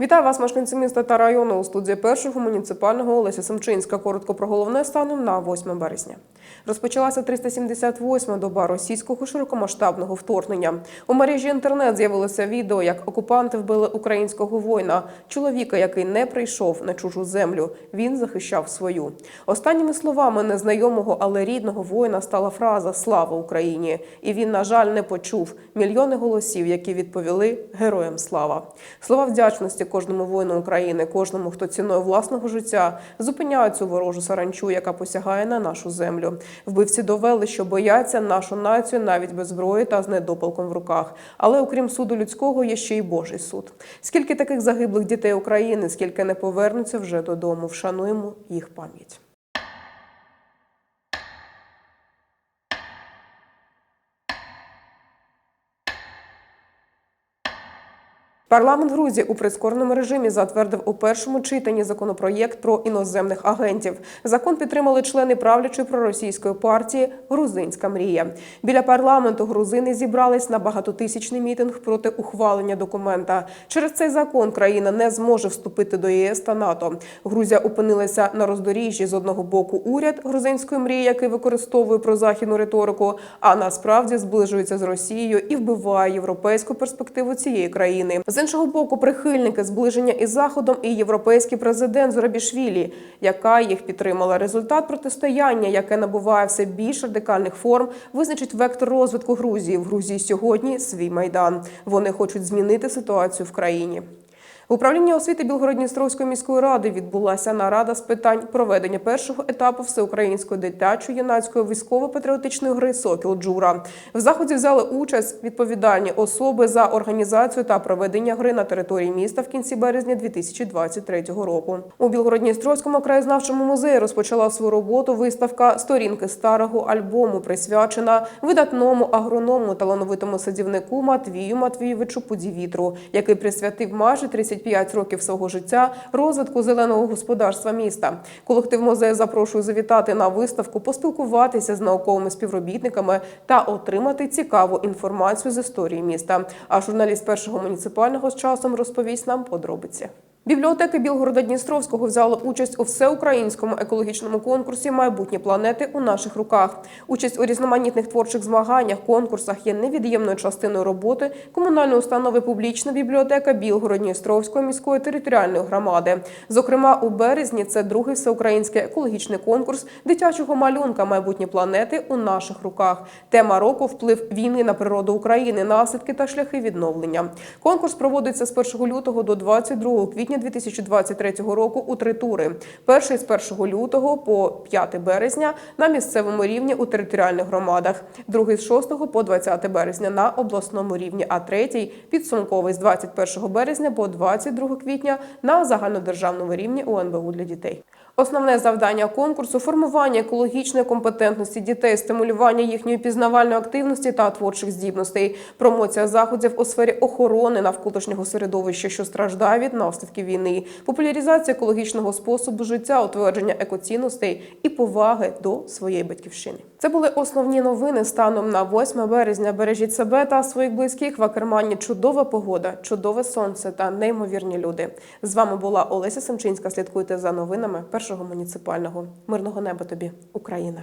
Вітаю вас, мешканці міста та району у студії першого муніципального Олеся Семчинська. Коротко про головне станом на 8 березня. Розпочалася 378-ма доба російського широкомасштабного вторгнення. У мережі інтернет з'явилося відео, як окупанти вбили українського воїна, чоловіка, який не прийшов на чужу землю. Він захищав свою. Останніми словами незнайомого, але рідного воїна стала фраза Слава Україні! І він, на жаль, не почув мільйони голосів, які відповіли Героям слава. Слова вдячності кожному воїну України, кожному, хто ціною власного життя зупиняє цю ворожу саранчу, яка посягає на нашу землю. Вбивці довели, що бояться нашу націю навіть без зброї та з недопалком в руках. Але окрім суду людського, є ще й Божий суд. Скільки таких загиблих дітей України, скільки не повернуться вже додому, вшануємо їх пам'ять. Парламент Грузії у прискореному режимі затвердив у першому читанні законопроєкт про іноземних агентів. Закон підтримали члени правлячої проросійської партії Грузинська мрія. Біля парламенту грузини зібрались на багатотисячний мітинг проти ухвалення документа. Через цей закон країна не зможе вступити до ЄС та НАТО. Грузія опинилася на роздоріжжі з одного боку уряд грузинської мрії, який використовує прозахідну риторику, а насправді зближується з Росією і вбиває європейську перспективу цієї країни. З іншого боку, прихильники зближення із заходом і європейський президент Зурабішвілі, яка їх підтримала. Результат протистояння, яке набуває все більш радикальних форм, визначить вектор розвитку Грузії. В Грузії сьогодні свій майдан. Вони хочуть змінити ситуацію в країні. В управлінні освіти Білгородністровської міської ради відбулася нарада з питань проведення першого етапу всеукраїнської дитячої юнацької військово-патріотичної гри Сокіл Джура. В заході взяли участь відповідальні особи за організацію та проведення гри на території міста в кінці березня 2023 року. У Білгородністровському краєзнавчому музеї розпочала свою роботу виставка Сторінки старого альбому, присвячена видатному агроному талановитому садівнику Матвію Матвійовичу Подівітру, який присвятив майже 35 років свого життя розвитку зеленого господарства міста. Колектив музею запрошує завітати на виставку, поспілкуватися з науковими співробітниками та отримати цікаву інформацію з історії міста. А журналіст першого муніципального з часом розповість нам подробиці. Бібліотеки Білгорода Дністровського взяли участь у всеукраїнському екологічному конкурсі Майбутні планети у наших руках. Участь у різноманітних творчих змаганнях, конкурсах є невід'ємною частиною роботи комунальної установи Публічна бібліотека Білгород-Дністровської міської територіальної громади. Зокрема, у березні це другий всеукраїнський екологічний конкурс дитячого малюнка Майбутні планети у наших руках. Тема року вплив війни на природу України, наслідки та шляхи відновлення. Конкурс проводиться з 1 лютого до 22 квітня 2023 року у три тури. Перший з 1 лютого по 5 березня на місцевому рівні у територіальних громадах, другий з 6 по 20 березня на обласному рівні, а третій підсумковий з 21 березня по 22 квітня на загальнодержавному рівні у НБУ для дітей. Основне завдання конкурсу формування екологічної компетентності дітей, стимулювання їхньої пізнавальної активності та творчих здібностей, промоція заходів у сфері охорони навколишнього середовища, що страждає від наслідків війни, популяризація екологічного способу життя, утвердження екоцінностей і поваги до своєї батьківщини. Це були основні новини станом на 8 березня. Бережіть себе та своїх близьких в Акермані. Чудова погода, чудове сонце та неймовірні люди. З вами була Олеся Семчинська. Слідкуйте за новинами першого муніципального. Мирного неба тобі, Україна.